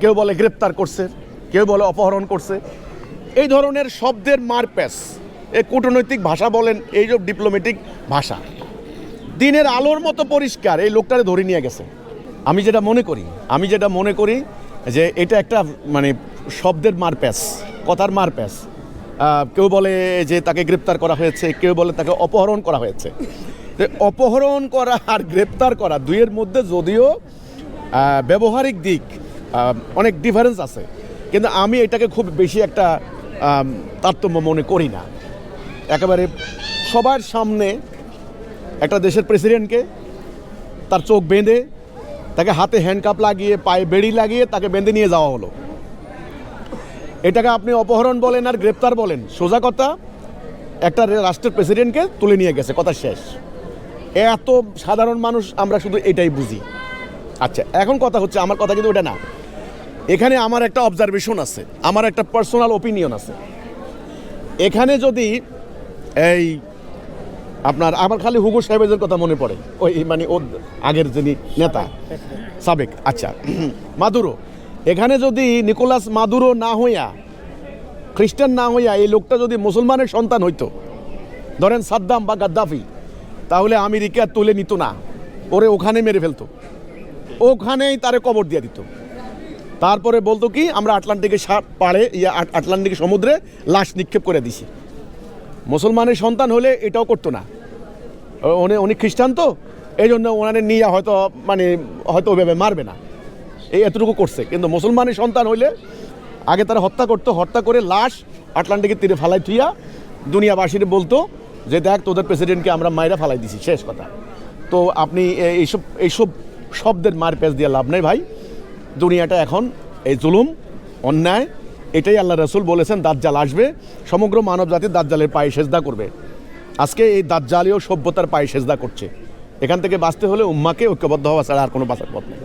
কেউ বলে গ্রেপ্তার করছে, কেউ বলে অপহরণ করছে। এই ধরনের শব্দের মারপ্যাস এ কূটনৈতিক ভাষা বলেন, এই যে ডিপ্লোম্যাটিক ভাষা, দিনের আলোর মতো পরিষ্কার এই লোকটারে ধরে নিয়ে গেছে। আমি যেটা মনে করি, আমি যেটা মনে করি যে এটা একটা মানে শব্দের মারপ্যাস কথার মারপ্যাস কেউ বলে যে তাকে গ্রেপ্তার করা হয়েছে, কেউ বলে তাকে অপহরণ করা হয়েছে। অপহরণ করা আর গ্রেপ্তার করা দুইয়ের মধ্যে যদিও ব্যবহারিক দিক অনেক ডিফারেন্স আছে। কিন্তু আমি এটাকে খুব বেশি একটা তারতম্য মনে করি না। একেবারে সবার সামনে একটা দেশের প্রেসিডেন্টকে তার চোখ বেঁধে, তাকে হাতে হ্যান্ডকাপ লাগিয়ে, পায়ে বেড়ি লাগিয়ে তাকে বেঁধে নিয়ে যাওয়া হলো। এটাকে আপনি অপহরণ বলেন আর গ্রেপ্তার বলেন, সোজা কথা, একটা রাষ্ট্রের প্রেসিডেন্টকে তুলে নিয়ে গেছে, কথা শেষ। এত সাধারণ মানুষ, আমরা শুধু এটাই বুঝি। আচ্ছা এখন কথা হচ্ছে, আমার কথা কিন্তু ওটা না। এখানে আমার একটা অবজারভেশন আছে, আমার একটা পার্সোনাল ওপিনিয়ন আছে। এখানে যদি এই আপনার, আমার খালি হুগো সাহেবের কথা মনে পড়ে, ওই মানে ওর আগের যিনি নেতা, সাবেক আচ্ছা মাদুরো, এখানে যদি নিকোলাস মাদুরো না হইয়া, খ্রিস্টান না হইয়া এই লোকটা যদি মুসলমানের সন্তান হইতো, ধরেন সাদ্দাম বা গাদ্দাফি, তাহলে আমেরিকা তুলে নিত না, ওরে ওখানে মেরে ফেলতো, ওখানেই তারে কবর দিয়ে দিত। তারপরে বলতো কি, আমরা আটলান্টিকের পাড়ে, ইয়া, আট- আটলান্টিক সমুদ্রে লাশ নিক্ষেপ করে দিছি। মুসলমানের সন্তান হলে এটাও করতো না। উনি উনি খ্রিস্টান তো এই জন্য ওনারে নিয়ে হয়তো মানে হয়তো ওইভাবে মারবে না। এই এতটুকু করছে। কিন্তু মুসলমানের সন্তান হইলে আগে তারা হত্যা করতো, হত্যা করে লাশ আটলান্টিকের তীরে ফালাই থুইয়া দুনিয়াবাসীর বলতো যে, দেখ, তোদের প্রেসিডেন্টকে আমরা মায়েরা ফালাই দিছি, শেষ কথা। তো আপনি এইসব এইসব শব্দের মার পেঁচ দিয়ে লাভ নেই ভাই। দুনিয়াটা এখন এই জুলুম, অন্যায়, এটাই আল্লাহ রসুল বলেছেন, দাজ্জাল আসবে। সমগ্র মানব জাতির দাজ্জালের পায়ে সেজদা করবে। আজকে এই দাজ্জালীয় সভ্যতার পায়ে সেজদা করছে। এখান থেকে বাঁচতে হলে উম্মাকে ঐক্যবদ্ধ হওয়া ছাড়া আর কোনো বাঁচার পথ নেই।